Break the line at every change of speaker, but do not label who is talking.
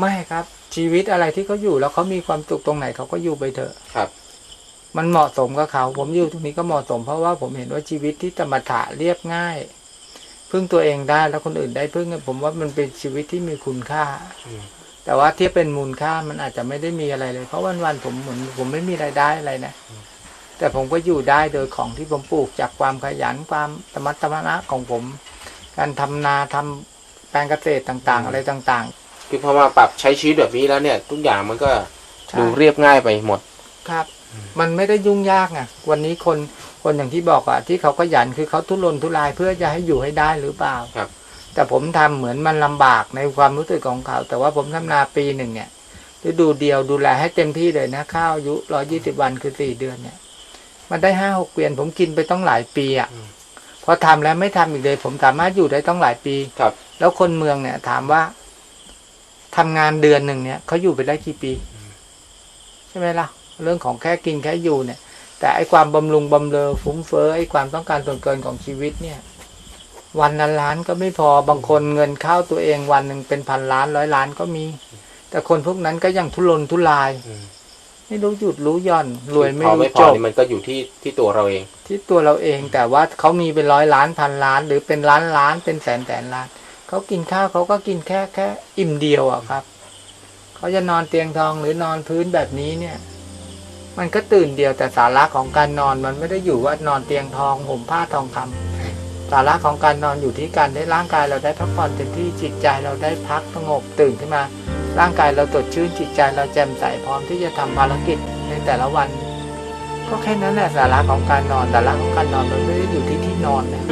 ไม่ครับ ชีวิตอะไรที่เขาอยู่แล้วเขามีความสุขตรงไหนเขาก็อยู่ไปเถอะ
ครับ
มันเหมาะสมกับเขา ผมอยู่ตรงนี้ก็เหมาะสม เพราะว่าผมเห็นว่าชีวิตที่ธรรมถะเรียบง่ายพึ่งตัวเองได้แล้วคนอื่นได้พึ่งผมว่ามันเป็นชีวิตที่มีคุณค่า
อืม
แต่ว่าเทียบเป็นมูลค่ามันอาจจะไม่ได้มีอะไรเลย เพราะวันๆผมเหมือนผมไม่มีรายได้อะไรนะแต่ผมก็อยู่ได้โดยของที่ผมปลูกจากความขยันความสมรรถนะของผม การทำนาทำแปลงเกษตรต่าง ๆ อะไรต่าง
คือพอมาปรับใช้ชีวิตแบบนี้แล้วเนี่ย ทุกอย่างมันก็
ๆใช่
ดูเรียบง่ายไปหมด
ครับ มันไม่ได้ยุ่งยากไงวันนี้คนคนอย่างที่บอกอะที่เขาขยันคือเขาทุรนทุรายเพื่อจะให้อยู่ให้ได้หรือเปล่า
ครับ
แต่ผมทำเหมือนมันลำบากในความรู้สึกของเขา แต่ว่าผมทำนาปีหนึ่งเนี่ยฤดูเดียวดูแลให้เต็มที่เลยนะข้าวอายุร้อยี่สิบวันคือสี่เดือนเนี่ย มันได้ห้าหกเกวียนผมกินไปต้องหลายปีอะ
อืม
พอทำแล้วไม่ทำอีกเลย ผมสามารถอยู่ได้ต้องหลายปี
ครับ
แล้วคนเมืองเนี่ย ถามว่า ทำงานเดือนหนึ่งเนี่ยเขาอยู่ไปได้กี่ปี ใช่ไหมล่ะ เรื่องของแค่กินแค่อยู่เนี่ย แต่ไอ้ความบำรุงบำเรอฟุ้งเฟ้อไอ้ความต้องการส่วนเกินของชีวิตเนี่ย วันละล้านก็ไม่พอบางคนเงินเข้าตัวเองวันหนึ่งเป็นพันล้านร้อยล้านก็มี แต่คนพวกนั้นก็ยังทุรนทุราย
อืม
ไม่รู้หยุดรู้หย่อน รวยไม่
พอ
รู้
ไม่พ
จ
อบนี่มันก็อยู่ที่ที่ตัวเราเอง
ที่ตัวเราเองแต่ว่าเขามีเป็นร้อยล้านพันล้าน หรือเป็นล้านล้านเป็นแสนแสนล้าน เขากินข้าวเขาก็กินแค่แค่อิ่มเดียวอะครับ เขาจะนอนเตียงทองหรือนอนพื้นแบบนี้เนี่ย มันก็ตื่นเดียวแต่สาระของการนอนมันไม่ได้อยู่ว่านอนเตียงทองห่มผ้าทองคำสาระของการนอนอยู่ที่การได้ร่างกายเราได้พักผ่อนเต็มที่จิตใจเราได้พักสงบตื่นขึ้นมา ร่างกายเราสดชื่นจิตใจเราแจ่มใสพร้อมที่จะทำภารกิจในแต่ละวันก็แค่นั้นแหละสาระของการนอนสาระของการนอนมันไม่ได้อยู่ที่ที่นอนนะ